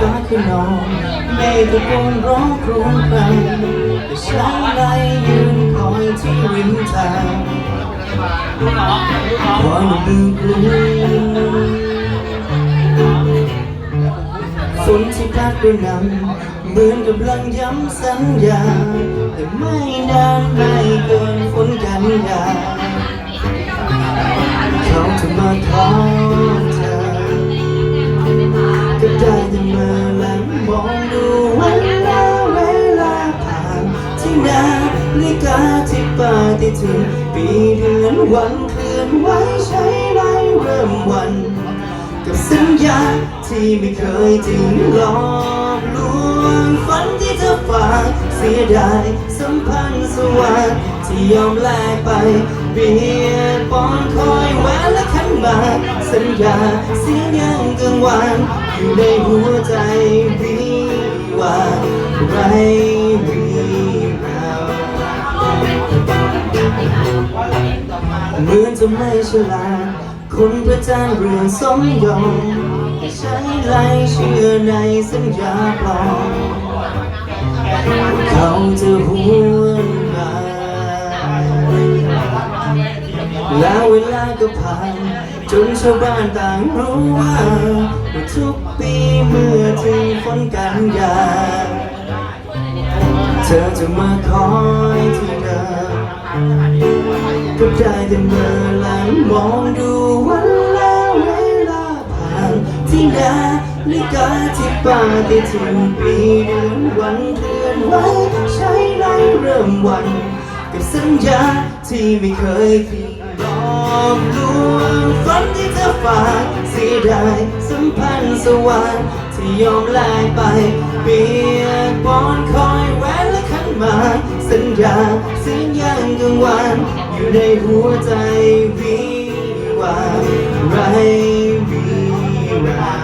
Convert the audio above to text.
ฟ้าคือนอนเมฆตะโกนร้องครวญครางแต่ฉันไล่ยืนคอยที่ริมทางคอยมือกลุ่มฝนที่พัดกระหน่ำเหมือนกำลังย้ำสัญญา แต่ไม่นานไม่เกินฝนกันยา นาฬิกาที่ปาฏิทินปีเดือนวันเคลื่อนไหวใช้ไล่เริ่มวัน กับสัญญาที่ไม่เคยจริงหลอกลวงฝันที่เธอฝากเสียดายสัมพันธ์สวัสดิ์ที่ยอมแลกไปเบียดปอนคอยแหวนและขันมาสัญญาเสียงยังกังวานอยู่ในหัวใจวิวาไรวี เหมือนจะไม่ฉลาดคนประจานเรื่องสมยอมใช้ไล่เชื่อในสัญญาปลอมเขาจะหวนมาแล้วเวลาก็ผ่านจนชาวบ้านต่างรู้ว่าว่า ทุกปีเมื่อถึงฝนกันยา เธอจะมาคอยที่เดิม ก็ได้แต่เมื่อหลังมองดูวันแล้วเวลาผ่านที่นาฬิกาที่ปาฏิทินปีเดือนวันเคลื่อนไหวใช้ไล่เริ่มวัน กับสัญญาที่ไม่เคยผิดหลอกลวงฝันที่เธอฝากเสียดายสัมพันธ์สวรรค์ที่ยอมแลกไป เปียกปอนคอยแหวนและขันหมากสัญญาเสียงยังกังวาน อยู่ในหัวใจวิวาไรวีรา